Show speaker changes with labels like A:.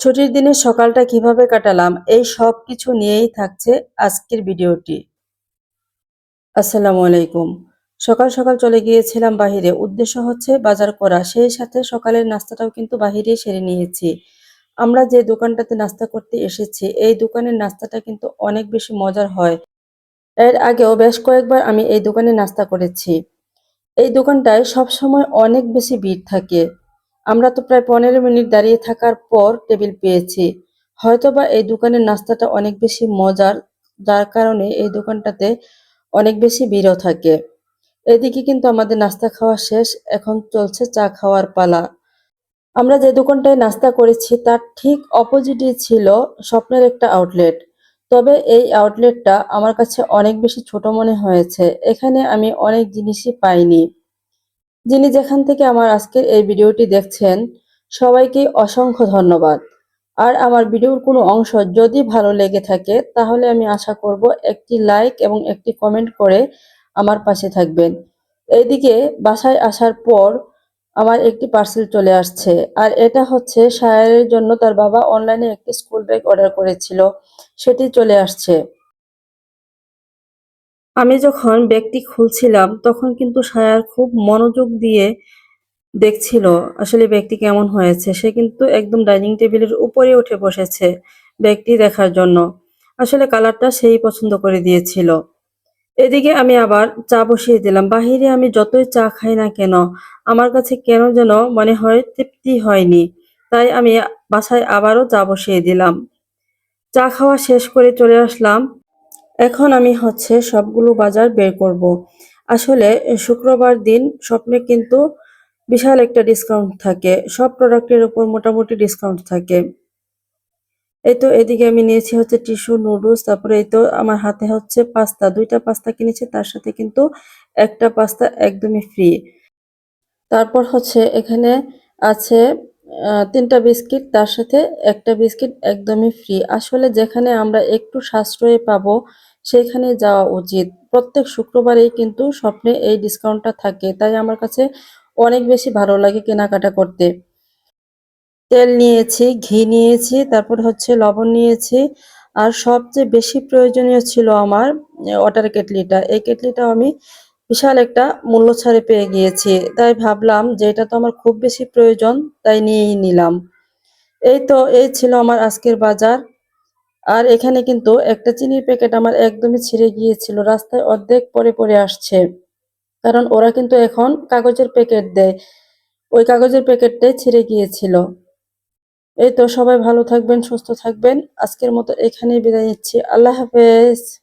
A: ছুটির দিনের সকালটা কীভাবে কাটালাম, এই সব কিছু নিয়েই থাকছে আজকের ভিডিওটি। আসসালামু আলাইকুম। সকাল সকাল চলে গিয়েছিলাম বাহিরে। উদ্দেশ্য হচ্ছে বাজার করা। সেই সাথে সকালের নাস্তাটাও কিন্তু বাহিরেই সেরে নিয়েছি। আমরা যে দোকানটাতে নাস্তা করতে এসেছি, এই দোকানের নাস্তাটা কিন্তু অনেক বেশি মজার হয়। এর আগেও বেশ কয়েকবার আমি এই দোকানে নাস্তা করেছি। এই দোকানটায় সবসময় অনেক বেশি ভিড় থাকে। আমরা তো প্রায় পনেরো মিনিট দাঁড়িয়ে থাকার পর টেবিল পেয়েছি। হয়তোবা এই দোকানের নাস্তাটা অনেক বেশি মজার, যার কারণে এই দোকানটাতে অনেক বেশি ভিড়ও থাকে। এদিকে কিন্তু আমাদের নাস্তা খাওয়া শেষ, এখন চলছে চা খাওয়ার পালা। আমরা যে দোকানটায় নাস্তা করেছি তার ঠিক অপোজিটে ছিল স্বপ্নের একটা আউটলেট। তবে এই আউটলেটটা আমার কাছে অনেক বেশি ছোট মনে হয়েছে। এখানে আমি অনেক জিনিসই পাইনি। যিনি যেখান থেকে আমার আজকের এই ভিডিওটি দেখছেন, সবাইকে অসংখ্য ধন্যবাদ। আর আমার ভিডিওর কোনো অংশ যদি ভালো লেগে থাকে, তাহলে আমি আশা করব একটি লাইক এবং একটি কমেন্ট করে আমার পাশে থাকবেন। এইদিকে বাসায় আসার পর আমার একটি পার্সেল চলে আসছে, আর এটা হচ্ছে সায়ারের জন্য তার বাবা অনলাইনে একটি স্কুল ব্যাগ অর্ডার করেছিল, সেটি চলে আসছে। আমি যখন ব্যাগটি খুলছিলাম, তখন কিন্তু সায়ার খুব মনোযোগ দিয়ে দেখছিল আসলে ব্যাগটি কেমন হয়েছে। সে কিন্তু একদম ডাইনিং টেবিলের উপরে উঠে বসেছে ব্যাগটি দেখার জন্য। আসলে কালারটা সেই পছন্দ করে দিয়েছিল। এদিকে আমি আবার চা বসিয়ে দিলাম। বাহিরে আমি যতই চা খাই না কেন, আমার কাছে কেন যেন মনে হয় তৃপ্তি হয়নি। তাই আমি বাসায় আবারও চা বসিয়ে দিলাম। চা খাওয়া শেষ করে চলে আসলাম। এখন আমি হচ্ছে সবগুলো বাজার বের করব। আসলে, শুক্রবার দিন স্বপ্নে কিন্তু বিশাল একটা ডিসকাউন্ট থাকে। সব প্রোডাক্টের উপর মোটামুটি ডিসকাউন্ট থাকে। এই তো এদিকে আমি নিয়েছি হচ্ছে টিস্যু নুডলস তারপরে এই তো আমার হাতে হচ্ছে পাস্তা দুইটা পাস্তা কিনেছি, তার সাথে কিন্তু একটা পাস্তা একদমই ফ্রি তারপর হচ্ছে এখানে আছে তিনটা বিস্কিট, তার সাথে একটা বিস্কিট একদমই ফ্রি আসলে যেখানে আমরা একটু সাশ্রয়ে পাবো, সেখানে যাওয়া উচিত। প্রত্যেক শুক্রবারেই কিন্তু স্বপ্নে এই ডিসকাউন্টটা থাকে, তাই আমার কাছে অনেক বেশি ভালো লাগে কেনাকাটা করতে। তেল নিয়েছি, ঘি নিয়েছি, তারপর হচ্ছে লবণ নিয়েছি, আর সবচেয়ে বেশি প্রয়োজনীয় ছিল আমার ওয়াটার কেটলিটা। এই কেটলিটাও আমি বিশাল একটা মূল্য ছাড়ে পেয়ে গিয়েছি। তাই ভাবলাম যে এটা তো আমার খুব বেশি প্রয়োজন, তাই নিয়েই নিলাম। এই তো, এই ছিল আমার আজকের বাজার। আর এখানে কিন্তু একটা চিনির প্যাকেট আমার একদমই ছিঁড়ে গিয়েছিল, রাস্তায় অর্ধেক পরে পরে আসছে। কারণ ওরা কিন্তু এখন কাগজের প্যাকেট দেয়, ওই কাগজের প্যাকেটটাই ছিঁড়ে গিয়েছিল। এই তো, সবাই ভালো থাকবেন, সুস্থ থাকবেন। আজকের মতো এখানেই বিদায় নিচ্ছি। আল্লাহ হাফেজ।